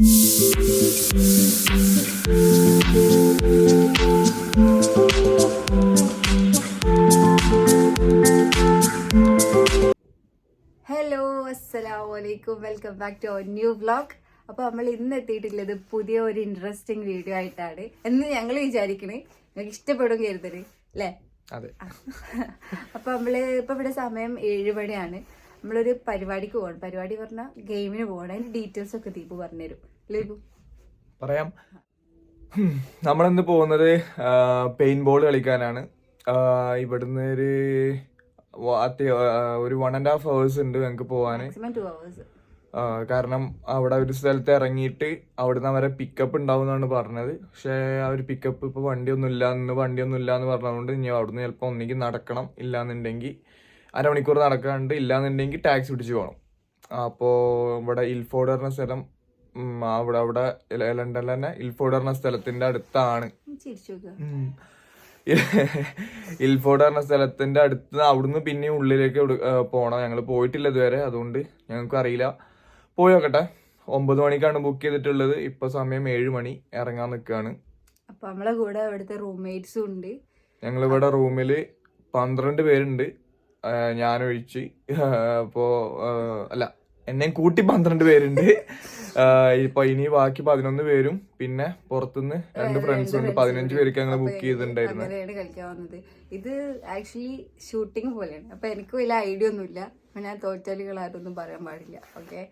Hello അസ്സലാമലൈക്കും welcome back to our new vlog അപ്പോൾ നമ്മൾ ഇന്ന് എത്തിയിട്ടുള്ളത് പുതിയ ഒരു ഇൻട്രസ്റ്റിംഗ് വീഡിയോ ആയിട്ടാണ്. എന്ന് ഞങ്ങൾ വിചാരിക്കണേ. നിങ്ങൾക്ക് ഇഷ്ടപ്പെടും കരുതൽ അല്ലേ? അപ്പോൾ നമ്മൾ ഇപ്പോൾ ഇവിടെ സമയം ഏഴ് മണിയാണ്. നമ്മളൊരു പരിപാടിക്ക് പോകണം. പരിപാടി പറഞ്ഞാൽ ഗെയിമിന് പോകണം. അതിന്റെ ഡീറ്റെയിൽസ് ഒക്കെ ദീപു പറഞ്ഞുതരും. പറയാം. നമ്മളിന്ന് പോകുന്നത് പെയിൻ ബോൾ കളിക്കാനാണ്. ഇവിടുന്ന് ഒരു ഒരു വൺ ആൻഡ് ഹാഫ് ഹവേഴ്സ് ഉണ്ട് ഞങ്ങൾക്ക് പോവാൻ അവേഴ്സ് കാരണം അവിടെ ഒരു സ്ഥലത്ത് ഇറങ്ങിയിട്ട് അവിടുന്ന് അവരെ പിക്കപ്പ് ഉണ്ടാവും എന്നാണ് പറഞ്ഞത്. പക്ഷേ ആ ഒരു പിക്കപ്പ് ഇപ്പോൾ വണ്ടിയൊന്നും ഇല്ല ഇന്ന് വണ്ടിയൊന്നും ഇല്ല എന്ന് പറഞ്ഞതുകൊണ്ട് ഇനി അവിടുന്ന് ചിലപ്പോൾ ഒന്നെങ്കിൽ നടക്കണം ഇല്ലാന്നുണ്ടെങ്കിൽ അരമണിക്കൂർ നടക്കാണ്ട് ഇല്ലാന്നുണ്ടെങ്കിൽ ടാക്സി പിടിച്ച് പോകണം അപ്പോൾ ഇവിടെ ഇൽഫോർഡ് പറഞ്ഞ സ്ഥലം അവിടെ അവിടെ ലണ്ടനിൽ തന്നെ. ഇൽഫോർഡ് പറഞ്ഞ സ്ഥലത്തിന്റെ അടുത്താണ്. ഇൽഫോർഡ് പറഞ്ഞ സ്ഥലത്തിന്റെ അടുത്ത് അവിടുന്ന് പിന്നെ ഉള്ളിലേക്ക് പോകണം ഞങ്ങൾ പോയിട്ടില്ല ഇതുവരെ. അതുകൊണ്ട് ഞങ്ങൾക്ക് അറിയില്ല. പോയി നോക്കട്ടെ. ഒമ്പത് മണിക്കാണ് ബുക്ക് ചെയ്തിട്ടുള്ളത്. ഇപ്പൊ സമയം ഏഴ് മണി. ഇറങ്ങാൻ നിൽക്കുകയാണ് അപ്പോൾ നമ്മളെ കൂടെ ഇവിടുത്തെ റൂംമേറ്റ്സും ഉണ്ട്. ഞങ്ങൾ ഇവിടെ റൂമിൽ പന്ത്രണ്ട് പേരുണ്ട്. ഞാൻ ഞാനൊഴിച്ച്. അപ്പോ അല്ല എന്നെയും കൂട്ടി പന്ത്രണ്ട് പേരുണ്ട്. ഇപ്പൊ ഇനി ബാക്കി പതിനൊന്ന് പേരും പിന്നെ പുറത്തുനിന്ന് രണ്ട് ഫ്രണ്ട്സ് ഉണ്ട്. പതിനഞ്ച് പേർക്ക് ഞങ്ങൾ ബുക്ക് ചെയ്തിട്ടുണ്ടായിരുന്നു. അങ്ങനെയാണ് കളിക്കാൻ വന്നത്. ഇത് ആക്ച്വലി ഷൂട്ടിംഗ് പോലെയാണ്. അപ്പൊ എനിക്ക് വലിയ ഐഡിയ ഒന്നുമില്ല. ഞാൻ തോറ്റാലികൾ ആരൊന്നും പറയാൻ പാടില്ല. ഓക്കെ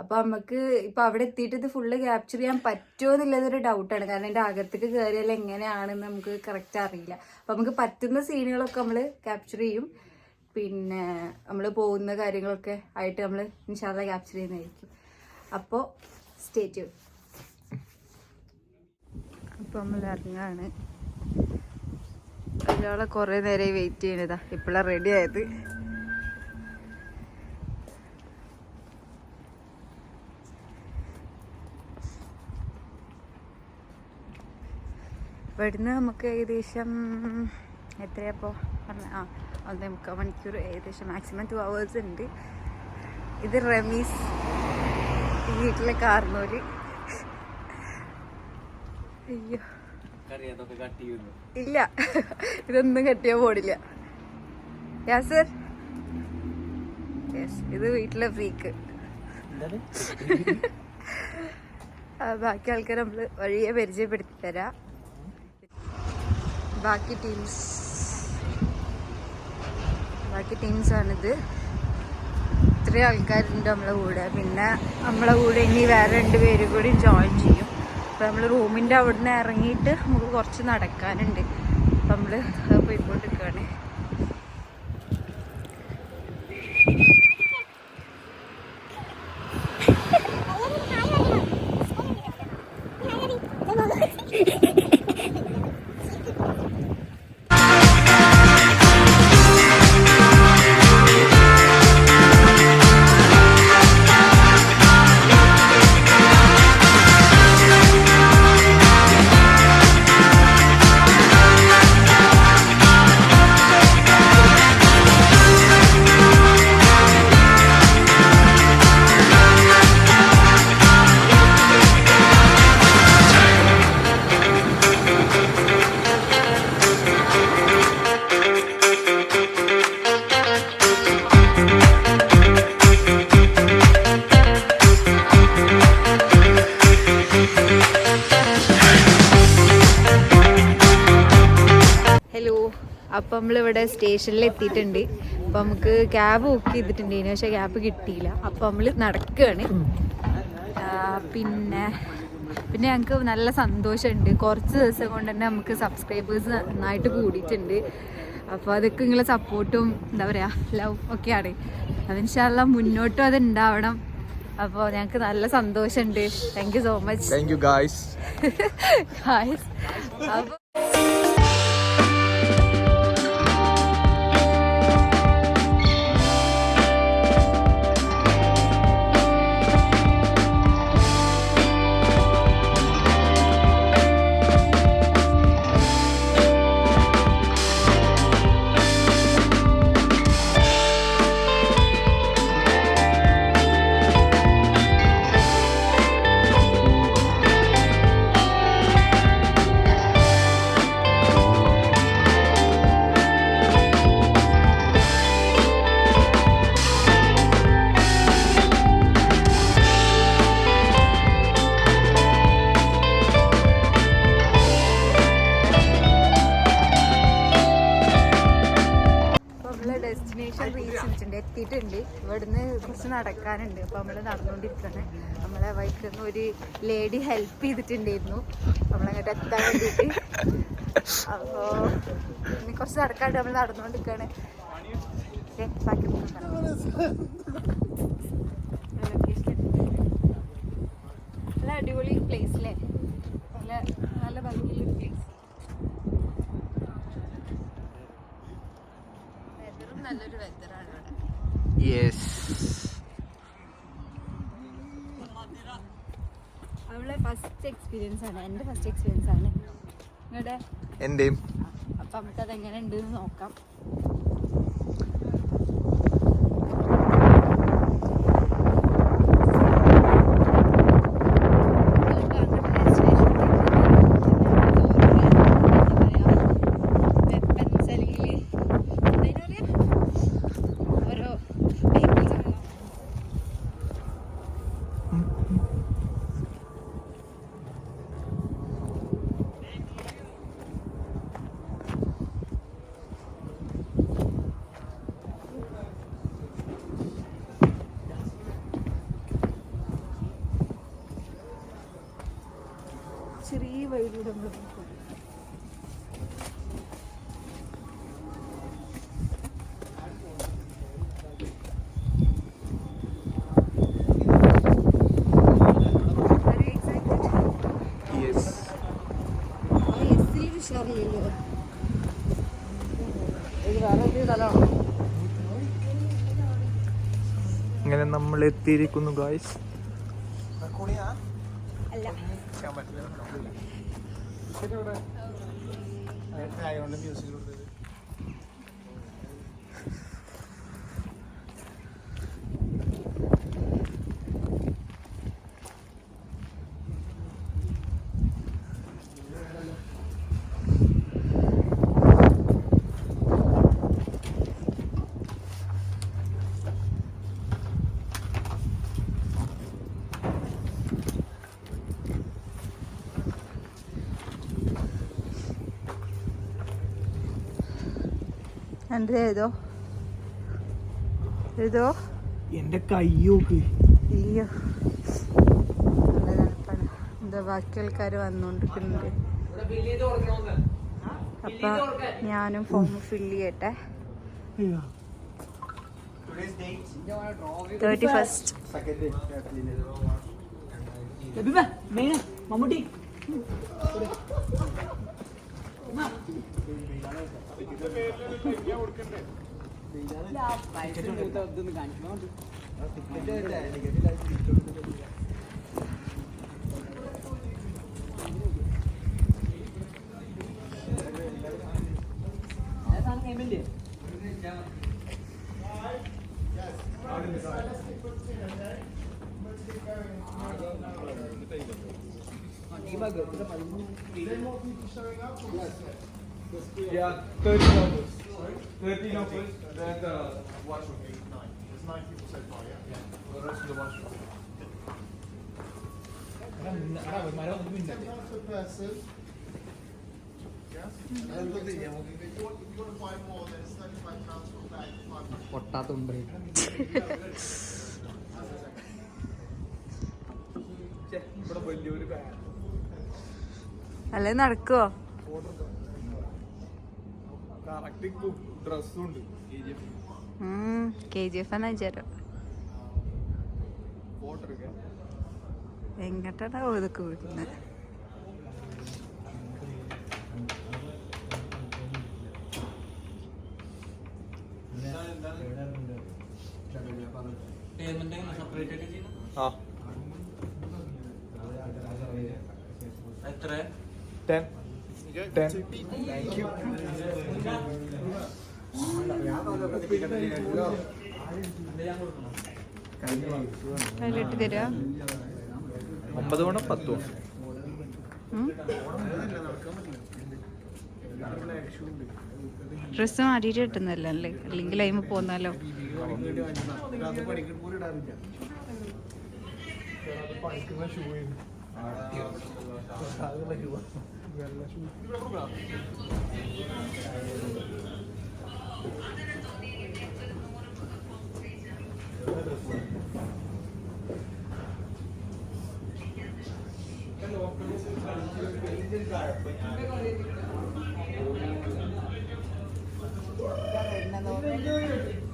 അപ്പൊ നമുക്ക് ഇപ്പൊ അവിടെ എത്തിയിട്ട് ഇത് ഫുള്ള് ക്യാപ്ചർ ചെയ്യാൻ പറ്റുമോ എന്നുള്ളതൊരു ഡൗട്ടാണ് കാരണം എന്റെ അകത്തേക്ക് കയറിയാൽ എങ്ങനെയാണെന്ന് നമുക്ക് കറക്റ്റ് അറിയില്ല. അപ്പൊ നമുക്ക് പറ്റുന്ന സീനുകളൊക്കെ നമ്മൾ ക്യാപ്ചർ ചെയ്യും. പിന്നെ നമ്മൾ പോകുന്ന കാര്യങ്ങളൊക്കെ ആയിട്ട് നമ്മൾ ഇൻഷാല്ല ക്യാപ്ചർ ചെയ്യുന്നതായിരിക്കും. അപ്പോൾ സ്റ്റേറ്റ് അപ്പോൾ നമ്മൾ ഇറങ്ങാണ്. ഒരാളെ കുറേ നേരമായി വെയിറ്റ് ചെയ്യണതാ. ഇപ്പോഴാണ് റെഡി ആയത്. ഇവിടുന്ന് നമുക്ക് ഏകദേശം എത്രയപ്പോൾ ആ ഒന്നേ മുക്കാൽ മണിക്കൂർ ഏകദേശം മാക്സിമം ടു അവേഴ്സ് ഉണ്ട്. ഇത് റമീസ് ഈ വീട്ടിലെ കാർന്നോൽ അയ്യോ. ഇല്ല. ഇതൊന്നും കട്ടിയാ പോടില്ല യാസർ യെസ്? ഇത് വീട്ടിലെ ഫ്രീക്ക് ബാക്കി ആൾക്കാർ നമ്മൾ വഴിയെ പരിചയപ്പെടുത്തി തരാ. ബാക്കി ടീംസ് ബാക്കി ടീംസ് ഇത്രയും ആൾക്കാരുണ്ട് നമ്മളെ കൂടെ. പിന്നെ നമ്മളെ കൂടെ ഇനി വേറെ രണ്ട് പേര് കൂടി ജോയിൻ ചെയ്യും. അപ്പോൾ നമ്മൾ റൂമിന്റെ നിന്ന് ഇറങ്ങിയിട്ട് നമുക്ക് കുറച്ച് നടക്കാനുണ്ട്. അപ്പം നമ്മൾ പോയിക്കൊണ്ടിരിക്കുകയാണ് നമ്മളിവിടെ സ്റ്റേഷനിൽ എത്തിയിട്ടുണ്ട്. അപ്പം നമുക്ക് ക്യാബ് ബുക്ക് ചെയ്തിട്ടുണ്ടായിരുന്നു. പക്ഷെ ക്യാബ് കിട്ടിയില്ല. അപ്പം നമ്മൾ നടക്കുകയാണ് പിന്നെ പിന്നെ ഞങ്ങൾക്ക് നല്ല സന്തോഷമുണ്ട്. കുറച്ച് ദിവസം കൊണ്ട് തന്നെ നമുക്ക് സബ്സ്ക്രൈബേഴ്സ് നന്നായിട്ട് കൂടിയിട്ടുണ്ട്. അപ്പോൾ അതൊക്കെ നിങ്ങളെ സപ്പോർട്ടും എന്താ പറയുക ലവ് ഒക്കെയാണ്. അതിൻഷാല്ല മുന്നോട്ടും അത് ഉണ്ടാവണം അപ്പോൾ ഞങ്ങൾക്ക് നല്ല സന്തോഷമുണ്ട്. Thank you so much thank you guys guys അപ്പോൾ കുറച്ച് നടക്കാനുണ്ട്. അപ്പോൾ നമ്മൾ നടന്നുകൊണ്ടിരിക്കുകയാണ് നമ്മളെ വൈക്കുന്ന ഒരു ലേഡി ഹെൽപ്പ് ചെയ്തിട്ടുണ്ടായിരുന്നു. നമ്മളങ്ങോട്ട് എത്താൻ വേണ്ടിയിട്ട്. അപ്പോൾ ഇനി കുറച്ച് നടക്കാണ്ട് നമ്മൾ നടന്നുകൊണ്ടിരിക്കുകയാണ് നല്ല അടിപൊളി പ്ലേസ് അല്ലേ നല്ല നല്ല ഭംഗിയുള്ള പ്ലേസ് നല്ലൊരു ഇവിടെ യെസ് അവളെ ഫസ്റ്റ് എക്സ്പീരിയൻസ് ആണ്. എന്റെ ഫസ്റ്റ് എക്സ്പീരിയൻസ് ആണ്. നിങ്ങളുടെ എന്റെയും? അപ്പം നമുക്കത് എങ്ങനെ ഉണ്ട് നോക്കാം. ഇങ്ങനെ നമ്മൾ എത്തിയിരിക്കുന്നു ഗായ്സ് അല്ല. എന്റെ ഏതോ ഏതോ എന്റെ കയ്യോക്ക് അയ്യോ. നല്ല തണുപ്പാണ്. എന്താ ബാക്കി ആൾക്കാർ വന്നുകൊണ്ടിരിക്കുന്നുണ്ട് അപ്പൊ ഞാനും ഫോം ഫില്ല് ചെയ്യട്ടെ. Thirty first Mammootty. Debugger. Is that my room? Is that what people showing up? Yes. Yeah? The rest Sorry? the washroom. then the person. Yes? And look, if you want, if you want Yeah. buy more, then it's thirty-five pounds for a bag, five people. ഇവിടെ വലിയൊരു bag അല്ലെ നടക്കുവോ correct ഡ്രസ്സും ഉണ്ട് K G F എന്നാ വിചാരം എങ്ങോട്ടാണ് ഇതൊക്കെ വിടുന്നത് എത്ര? ടെൻ താങ്ക് യു അതിലിട്ട് തരാ ഒമ്പത് മണി പത്ത് ഡ്രസ്സ് മാറ്റിയിട്ട് കിട്ടുന്നല്ലോ അല്ലേ? അല്ലെങ്കിൽ അതിന് പോന്നാലോ? പഠിക്കുന്ന ഷൂ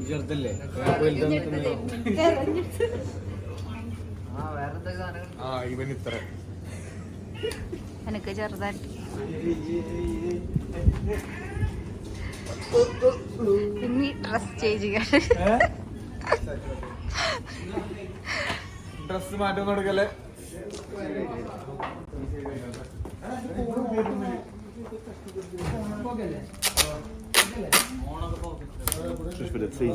ചെറുതല്ലേ ആ ഇവൻ ഇത്ര എനിക്ക് ചെറുതായിട്ട്. ഇനി ഡ്രസ് ചേഞ്ച് ഡ്രസ് മാറ്റം കൊടുക്കല്ലേ Just for ഫോണൊക്കെ team.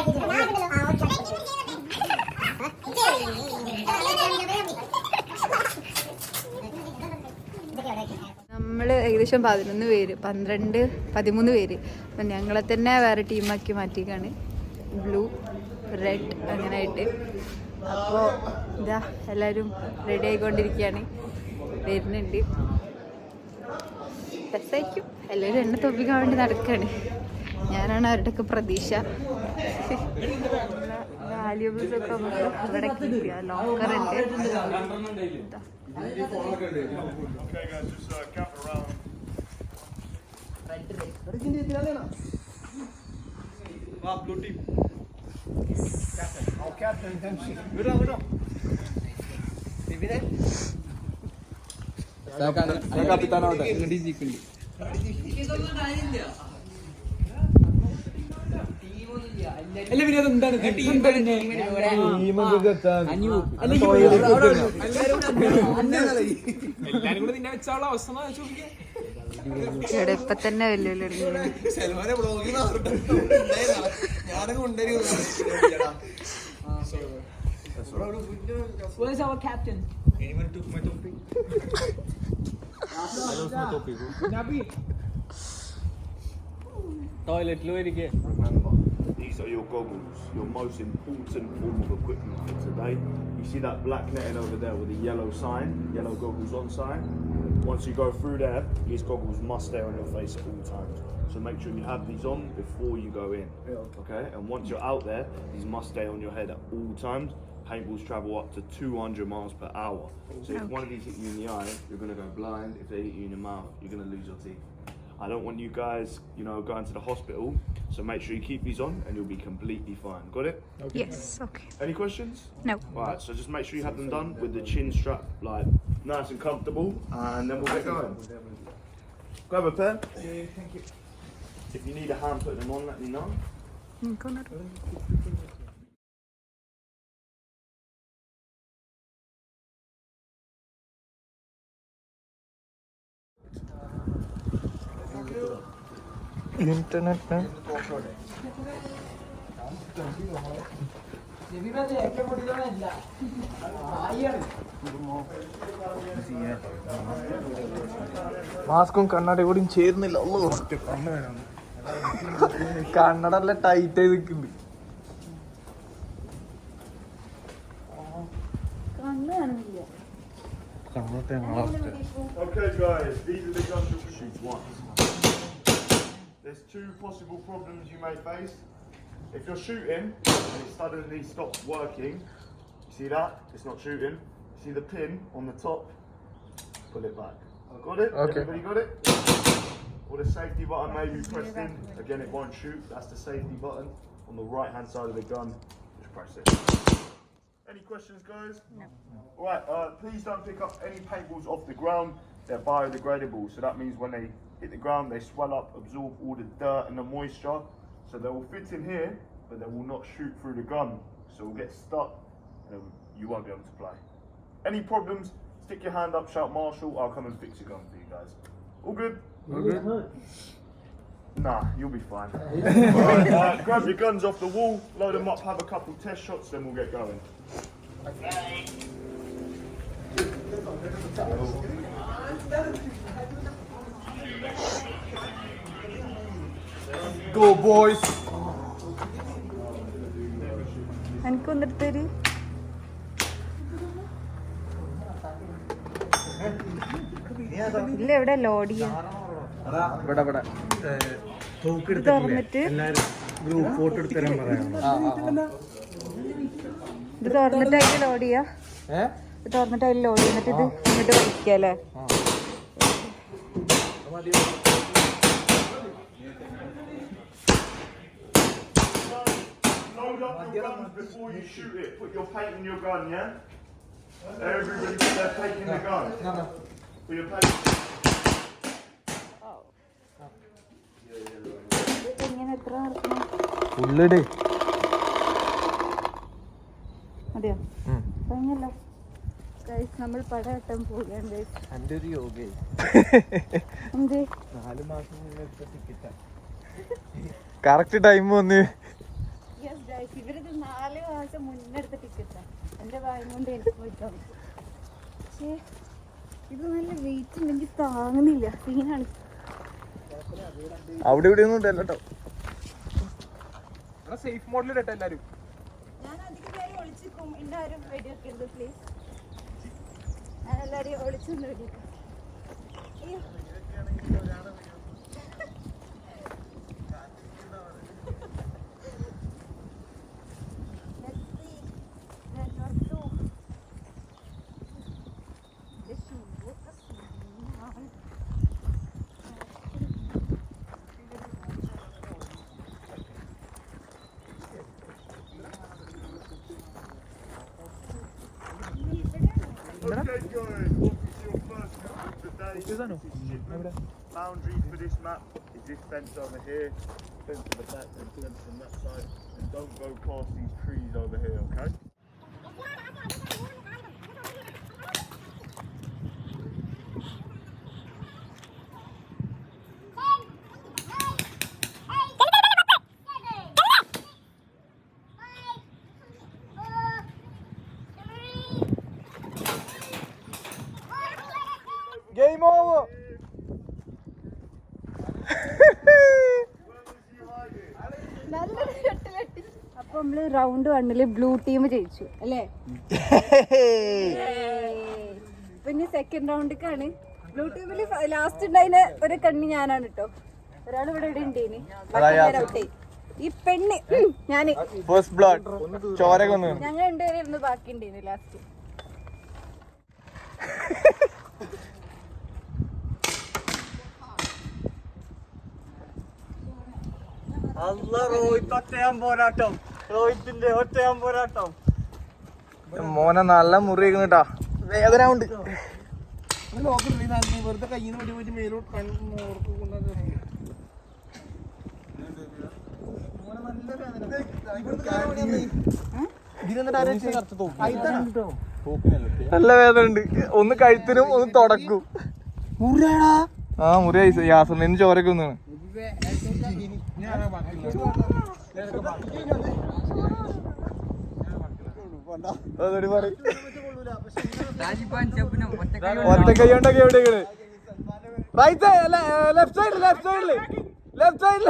ഏകദേശം പതിനൊന്ന് പേര് പന്ത്രണ്ട് പതിമൂന്ന് പേര്. അപ്പം ഞങ്ങളെ തന്നെ വേറെ ടീമാക്കി മാറ്റിക്കാണ്. ബ്ലൂ റെഡ് അങ്ങനെ ആയിട്ട് അപ്പോൾ ഇതാ എല്ലാവരും റെഡി ആയിക്കൊണ്ടിരിക്കുകയാണ്. വരുന്നുണ്ട്. രസമായിരിക്കും എല്ലാവരും എണ്ണ തൊപ്പിക്കാൻ വേണ്ടി നടക്കുകയാണ് ഞാനാണ് അവരുടെയൊക്കെ പ്രതീക്ഷ. വാല്യൂബിൾസ് ഒക്കെ നമുക്ക് ഇവിടെ ലോക്കർ ഉണ്ട്. അല്ല പിന്നെ അവസ്ഥ ഇവിടെ ഇപ്പൊ തന്നെ വെല്ലുവിളി? ടോയ്ലറ്റിൽ these are your goggles, your most important form of equipment for today. You see that black netting over there with the yellow sign, yellow goggles on sign? Once you go through there, these goggles must stay on your face at all times. So make sure you have these on before you go in. Okay? And once you're out there, these must stay on your head at all times. Paintballs travel up to 200 miles per hour. So if one of these hit you in the eye, you're going to go blind. If they hit you in the mouth, you're going to lose your teeth. I don't want you guys, you know, going to the hospital. So make sure you keep these on and you'll be completely fine. Got it? Okay. Yes, okay. Any questions? No. All right, so just make sure you have them done with the chin strap, like nice and comfortable, and then we'll get going. Grab a pair. Yeah, thank you. If you need a hand putting them on, let me know. Internet. മാസ്കും കണ്ണാടി കൂടിയും ചേരുന്നില്ല. കണ്ണട നല്ല tight ആയി നിൽക്കുന്നുണ്ട്. കണ്ണത്തെ There's two possible problems you may face. If you're shooting and it suddenly stops working, you see that? It's not shooting. You See the pin on the top? Pull it back. Got it? Okay. Everybody got it? Or the safety button may be pressed in. Again, it won't shoot. That's the safety button on the right hand side of the gun. Just press it. Any questions, guys? No. All right. Uh, please don't pick up any paintballs off the ground. They're biodegradable, so that means when they hit the ground, they swell up, absorb all the dirt and the moisture. So they will fit in here, but they will not shoot through the gun. So it will get stuck, and you won't be able to play. Any problems? Stick your hand up, shout Marshall. I'll come and fix your gun for you guys. All good? All good? Nah, you'll be fine. Alright, alright, grab your guns off the wall, load them up, have a couple test shots, then we'll get going. Go boys. എനിക്ക് വന്നിട്ടൊരു ഇല്ല എവിടെ load ഇത് തുറന്നിട്ട്? അതിൽ load ചെയ്യാ ഏ? ഇത് തുറന്നിട്ട് അതിൽ ലോഡ് ചെയ്തിട്ട് ഇത് ഇങ്ങോട്ട് വലിക്കല്ലേ? Load up your guns before you shoot it. Put your paint in your gun, yeah? Everybody put their paint in the gun. No, no. Put your paint. ഉള്ളിട് അതെയോ കഴിഞ്ഞല്ലോ നമ്മൾ പടം പോവുകയാണ് ഗൈസ് ഒരു യോഗ നാല് മാസം മുന്നേ എടുത്ത ടിക്കറ്റാ കറക്റ്റ് ടൈം വന്ന് യെസ് ഗൈസ് ഇവരിത് നാല് മാസം മുന്നെടുത്ത ടിക്കറ്റാ എന്റെ ഭാഗ്യം കൊണ്ട് എനിക്ക് പോയിട്ടാണ് പക്ഷേ ഇത് നല്ല വെയിറ്റ് ഉണ്ടെങ്കിൽ താങ്ങുന്നില്ല. സീനാണ്. അവിടെ ഇവിടെ ഒന്നും ഇല്ലല്ലോ കേട്ടോ സേഫ് ഇടട്ടെ എല്ലാരും. ഞാൻ അധികം നേരം ഒളിച്ചിരിക്കും. എന്നെ ആരും വെടിവെക്കരുത് പ്ലീസ് ഞാൻ എല്ലാവരെയും ഒളിച്ചൊന്ന് വെടിവെക്കാം map is this fence over here, fence to the back, and fence from that side. And don't go past these trees round വണ്ണിൽ ബ്ലൂ ടീം ജയിച്ചു അല്ലേ? പിന്നെ സെക്കൻഡ് റൗണ്ടിക്കാണ് ബ്ലൂ ടീമിൽ ലാസ്റ്റ് ഉണ്ടായിന് ഒരു കണ്ണി ഞാനാണ് കേട്ടോ ഒരാൾ ഇവിടെ ഇവിടെ ഉണ്ടേന്. ഈ പെണ്ണ് ഞാൻ. ഫസ്റ്റ് ബ്ലഡ് ഞങ്ങൾ രണ്ടുപേരും ഇരുന്ന് ബാക്കി ഉണ്ടേനി ലാസ്റ്റ് അല്ല റോയ് ഒറ്റയാൻ പോരാട്ടം. റോഹിത്തിന്റെ ഒറ്റയാൻ പോരാട്ടം. മോനെ നല്ല മുറി കേട്ടാ വേദന ഉണ്ട്. വെറുതെ കയ്യിൽ നിന്ന് പറ്റി മേലോട്ട് കണ്ണോർക്ക് നല്ല വേദന ഉണ്ട്. ഒന്ന് കഴുത്തിനും ഒന്ന് തുടക്കും. ആ മുറി യാസറിന് ചോരൊക്കെ ഒന്നാണ് അതൊരു പറയും ഒറ്റ കൈ കൊണ്ടൊക്കെ എവിടെയാണ് right side left side left സൈഡിൽ ലെഫ്റ്റ് സൈഡിൽ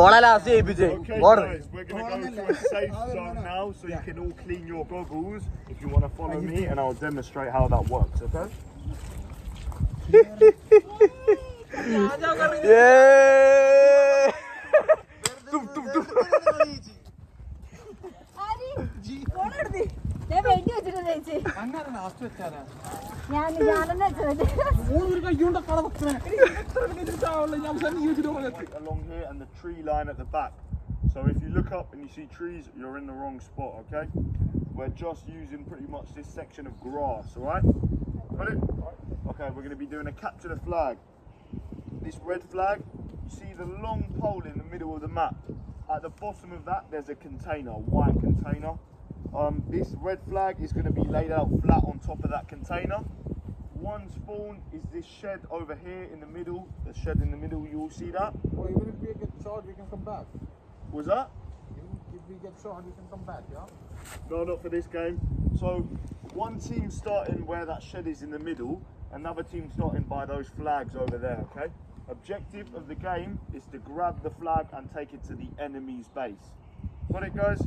ഓളെ ലാസ്റ്റ് ജയിപ്പിച്ചേ. അങ്ങനെ last guys, Along here and the tree line at the back. So if you look up and you see trees, you're in the wrong spot, okay? We're just using pretty much this section of grass, alright? Got it? Okay, we're going to be doing a capture the flag. This red flag, you see the long pole in the middle of the map. At the bottom of that, there's a container, a white container. Um, this red flag is going to be laid out flat on top of that container one spawn is this shed over here in the middle. The shed in the middle, you all see that? Well, even if we get shot, we can come back. Was that? Even if we get shot, we can come back, yeah? No, not for this game. So, one team starting where that shed is in the middle, another team starting by those flags over there, okay? Objective of the game is to grab the flag and take it to the enemy's base. Got it, guys?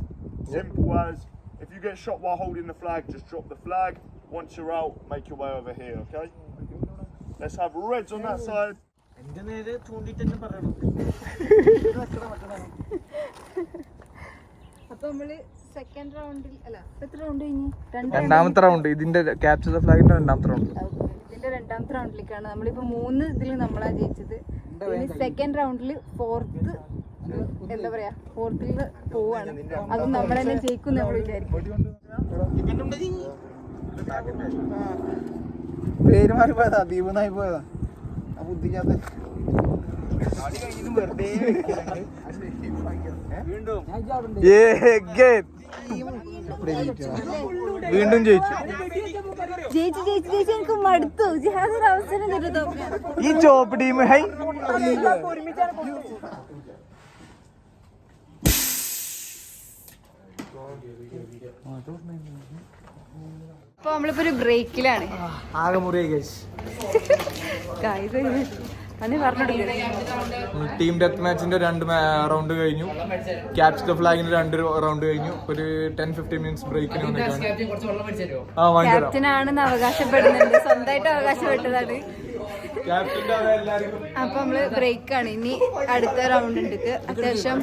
Simple as if you get shot while holding the flag, just drop the flag. Once you're out, make your way over here, okay? Let's have reds on that side. എന്റെ നേരെ ചൂണ്ടിട്ട് തന്നെ പറയണം. അപ്പൊ നമ്മൾ second റൗണ്ടിൽ അല്ല എത്ര round കഴിഞ്ഞു? രണ്ടാമത്തെ റൗണ്ട് ഇതിന്റെ ക്യാപ്ചർ ദ ഫ്ലാഗിന്റെ രണ്ടാമത്തെ റൗണ്ട്. ഇതിന്റെ രണ്ടാമത്തെ റൗണ്ടിലേക്കാണ് നമ്മളിപ്പോ മൂന്ന് ഇതിൽ നമ്മളാ ജയിച്ചത്. സെക്കൻഡ് റൗണ്ടിൽ ഫോർത്ത് എന്താ പറയാ ഫോർത്തിൽ പോവാണ്. അത് നമ്മൾ തന്നെ ജയിക്കും നമ്മൾ വിചാരിക്കും. പേര് മാറി പോയതാ ദ്വീപ് നായി പോയതാ. ആ ബുദ്ധിക്കാത്ത വീണ്ടും ജയിച്ചു. ജയിച്ചു ജയിച്ചു ജയിച്ചു. എനിക്ക് മടുത്തു. ജിഹാദൊരു അവസരം തരുതോ ഈ ചോപ്പ് ടീം ഹൈ. അപ്പൊ നമ്മളിപ്പോ ഒരു ബ്രേക്കിലാണ്. ആകെ മുറിയായി അന്ന് പറഞ്ഞു ടീം ഡെത്ത് മാച്ചിന്റെ രണ്ട് റൗണ്ട് കഴിഞ്ഞു. ക്യാപ്ചർ ദ ഫ്ലാഗിന്റെ രണ്ട് റൗണ്ട് കഴിഞ്ഞു. ഒരു ടെൻ ഫിഫ്റ്റീൻ മിനിറ്റ്സ് ബ്രേക്കിന് ആണെന്ന് അവകാശപ്പെടുന്നുണ്ട്. സ്വന്തമായിട്ട് അവകാശപ്പെട്ടതാണ്. അപ്പൊ നമ്മൾ ബ്രേക്ക് ആണ്. ഇനി അടുത്ത റൗണ്ട് ഉണ്ട്. അത്യാവശ്യം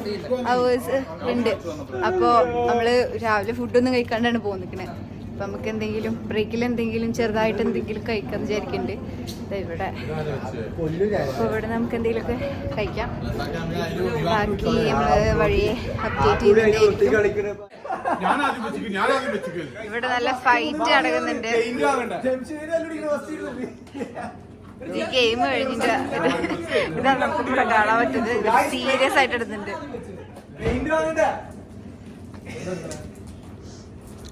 അവേഴ്സ് ഉണ്ട്. അപ്പോ നമ്മൾ രാവിലെ ഫുഡൊന്നും കഴിക്കാണ്ടാണ് പോന്നിക്കണേ. അപ്പൊ നമുക്ക് എന്തെങ്കിലും ബ്രേക്കിൽ എന്തെങ്കിലും ചെറുതായിട്ട് എന്തെങ്കിലും കഴിക്കാൻ വിചാരിക്കുന്നുണ്ട് ഇവിടെ. അപ്പൊ ഇവിടെ നമുക്ക് എന്തെങ്കിലുമൊക്കെ കഴിക്കാം. ബാക്കി നമ്മൾ വഴിയെ അപ്ഡേറ്റ് ചെയ്തിട്ടേക്കും ഇവിടെ നല്ല ഫൈറ്റ് നടക്കുന്നുണ്ട്. ഗെയിം കഴിഞ്ഞിട്ട് ഇതാണ് നമുക്ക് ഇവിടെ കാണാൻ പറ്റുന്നത്. സീരിയസ് ആയിട്ട് എടുക്കുന്നുണ്ട്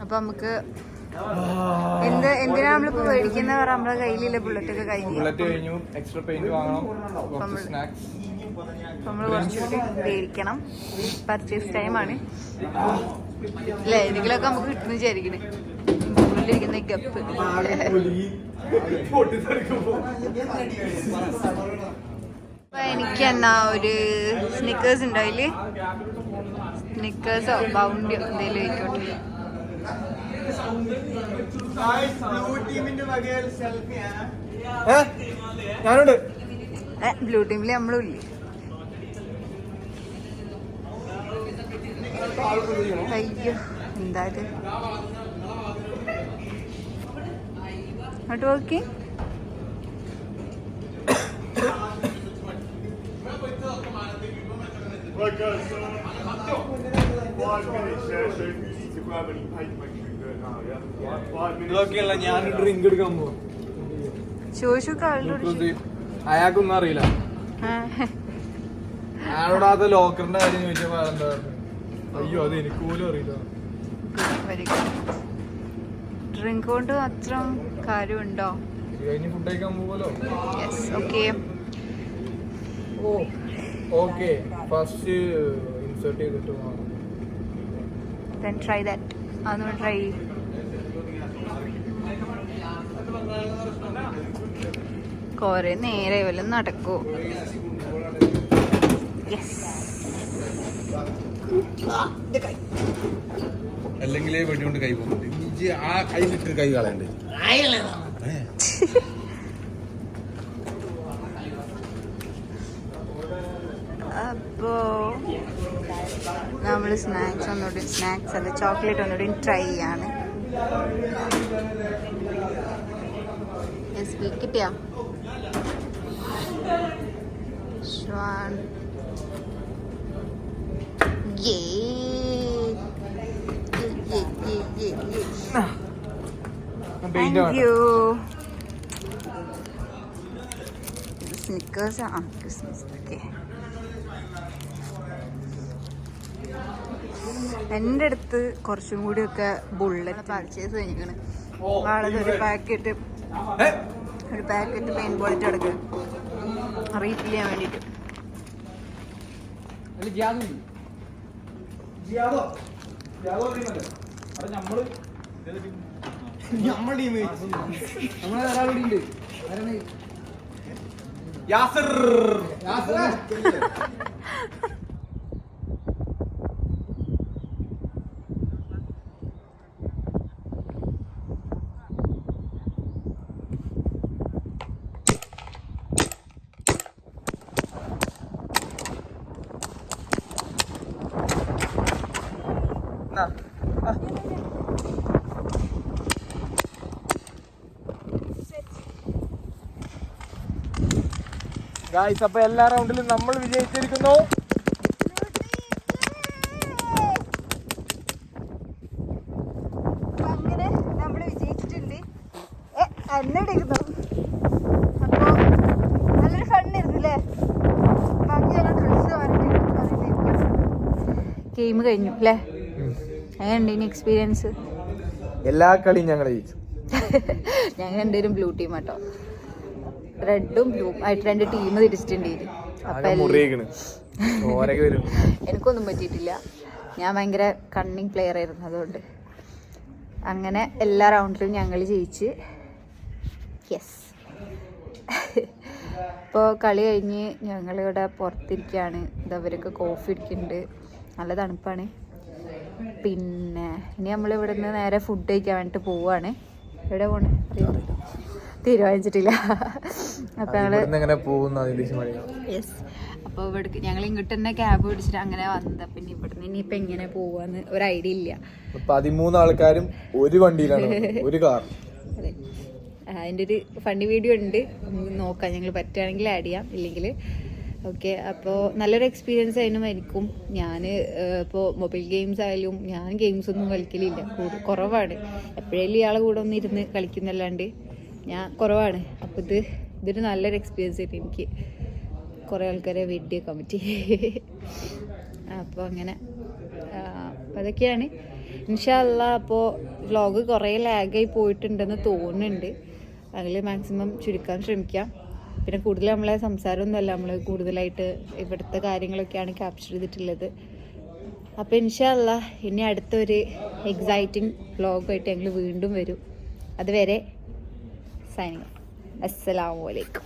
അപ്പൊ നമുക്ക് എന്ത് എന്തിനാ നമ്മളിപ്പോ മേടിക്കുന്ന പറ? നമ്മളെ കയ്യിലില്ല ബുള്ളറ്റ് ഒക്കെ കഴിഞ്ഞു ബുള്ളറ്റ് കഴിഞ്ഞു എക്സ്ട്രാ പെയിന്റ് വാങ്ങണം കുറച്ച് സ്നാക്സ് നമ്മൾ കുറച്ചുകൂടി മേടിക്കണം പർച്ചേസ് ടൈമാണ് അല്ലേ എന്തെങ്കിലുമൊക്കെ നമുക്ക് കിട്ടുന്ന വിചാരിക്കണേ. ഉള്ളിലിരിക്കുന്ന ഗപ്പ് എനിക്ക് എന്നാ ഒരു സ്നിക്കേഴ്സ് ഉണ്ടോ അതിൽ? സ്നിക്കേഴ്സോ ബൗണ്ടിയോ എന്തെങ്കിലും ആയിക്കോട്ടെ. ഞാനുണ്ട്. ബ്ലൂ ടീമിൽ നമ്മളും ഇല്ലേ അയ്യോ എന്താ ഇത് അങ്ങോട്ട് നോക്കി ഇതൊക്കെയല്ല ഞാൻ ഡ്രിങ്ക് എടുക്കാൻ പോകും അയാൾക്കൊന്നും അറിയില്ല. അയാളോട് അത് ലോക്കറിന്റെ കാര്യം ചോദിച്ചപ്പോ അയ്യോ അത് എനിക്ക് പോലും അറിയില്ല. ഡ്രിങ്ക് കൊണ്ട് അത്രം കാര്യമുണ്ടോ? ഇനി ഫുഡ് കഴിക്കാൻ yes okay okay first insert ചെയ്തിട്ട് പോകാം try അതൊന്ന് ട്രൈ കൊറേ നേരെ വല്ലതും നടക്കൂ. യെസ് അല്ലെങ്കിൽ വെടികൊണ്ട് കൈ പോകുന്നുണ്ട് ആ കൈ കയ്യിലിട്ട് കൈ കളയണ്ട് അപ്പോ നമ്മൾ സ്നാക്സ് ഒന്നുകൂടി സ്നാക്സ് അല്ല ചോക്ലേറ്റ് ഒന്നുകൂടി ട്രൈ ചെയ്യാണ്. കിട്ടിയാ? യു സ്നിക്കേഴ്സ് ആ ക്രിസ്മസ് ഓക്കെ എന്റെ അടുത്ത് കുറച്ചും കൂടി ഒക്കെ ബുള്ളറ്റ് പർച്ചേസ് കഴിഞ്ഞിരിക്കണ് ഒരു പാക്കറ്റ് ഒരു പാക്കറ്റ് പെയിൻ ബുള്ളറ്റ് എടുക്കുക റീഫിൽ ചെയ്യാൻ വേണ്ടിയിട്ട്. ഗായ്സ് അപ്പൊ എല്ലാ റൗണ്ടിലും നമ്മൾ വിജയിച്ചിരിക്കുന്നു. അങ്ങനെ നമ്മൾ വിജയിച്ചിട്ടുണ്ട്. അപ്പോ നല്ലൊരു ബാക്കി ഡ്രസ്സ് ഗെയിം കഴിഞ്ഞു അല്ലേ? എങ്ങനെയുണ്ട് ഇനി എക്സ്പീരിയൻസ് എല്ലാ കളിയും ഞങ്ങൾ ജയിച്ചു. ഞങ്ങൾ എന്തേലും ബ്ലൂ ടീം ആട്ടോ. റെഡും ബ്ലൂ ആയിട്ട് രണ്ട് ടീം തിരിച്ചിട്ടുണ്ട് എനിക്കൊന്നും പറ്റിയിട്ടില്ല. ഞാൻ ഭയങ്കര കണ്ണിങ് പ്ലെയർ ആയിരുന്നു അതുകൊണ്ട്. അങ്ങനെ എല്ലാ റൗണ്ടിലും ഞങ്ങൾ ജയിച്ച്. യെസ് ഇപ്പോൾ കളി കഴിഞ്ഞ് ഞങ്ങളിവിടെ പുറത്തിരിക്കുകയാണ് ഇതവരൊക്കെ കോഫി ഇരിക്കുന്നുണ്ട് നല്ല തണുപ്പാണ്. പിന്നെ ഇനി നമ്മളിവിടെ നിന്ന് നേരെ ഫുഡ് കഴിക്കാൻ വേണ്ടിയിട്ട് പോവുകയാണ് എവിടെ പോണേ? അറിയോ? തീരുമാനിച്ചിട്ടില്ല. അപ്പൊ ഞങ്ങൾ യെസ് അപ്പോൾ ഇവിടേക്ക് ഞങ്ങൾ ഇങ്ങോട്ട് തന്നെ ക്യാബ് പിടിച്ചിട്ട് അങ്ങനെ വന്നത്. പിന്നെ ഇവിടുന്ന് ഇനിയിപ്പോ എങ്ങനെ പോവാന്ന് ഒരു ഐഡിയ ഇല്ല. പതിമൂന്ന് ആൾക്കാരും ഒരു വണ്ടിയിലാണ് ഒരു കാർ അതെ. അതിന്റെ ഒരു ഫണ്ണി വീഡിയോ ഉണ്ട്. നോക്കാം. ഞങ്ങൾ പറ്റുകയാണെങ്കിൽ ആഡ് ചെയ്യാം. ഇല്ലെങ്കിൽ ഓക്കെ അപ്പോൾ നല്ലൊരു എക്സ്പീരിയൻസ് ആയിരിക്കും ഞാൻ ഇപ്പോൾ മൊബൈൽ ഗെയിംസ് ആയാലും ഞാൻ ഗെയിംസ് ഒന്നും കളിക്കലില്ല. കൂടു കുറവാണ്. എപ്പോഴേലും ഇയാളെ കൂടെ ഒന്ന് ഇരുന്ന് കളിക്കുന്നല്ലാണ്ട്. ഞാൻ കുറവാണ്. അപ്പോൾ ഇത് ഇതൊരു നല്ലൊരു എക്സ്പീരിയൻസ് ആയിരുന്നു എനിക്ക് കുറേ ആൾക്കാരെ വീട്ടിൽ കമ്മിറ്റി അപ്പോൾ അങ്ങനെ അതൊക്കെയാണ് അതൊക്കെയാണ്. ഇൻഷാല്ല അപ്പോൾ വ്ലോഗ് കുറേ ലാഗായി പോയിട്ടുണ്ടെന്ന് തോന്നുന്നുണ്ട്. അതിൽ മാക്സിമം ചുരുക്കാൻ ശ്രമിക്കാം. പിന്നെ കൂടുതൽ നമ്മളെ സംസാരമൊന്നുമല്ല. നമ്മൾ കൂടുതലായിട്ട് ഇവിടുത്തെ കാര്യങ്ങളൊക്കെയാണ് ക്യാപ്ചർ ചെയ്തിട്ടുള്ളത്. അപ്പോൾ ഇൻഷാല്ല ഇനി അടുത്തൊരു എക്സൈറ്റിംഗ് വ്ലോഗായിട്ട് ഞങ്ങൾ വീണ്ടും വരും. അതുവരെ സൈനിങ് അസ്സലാമലൈക്കും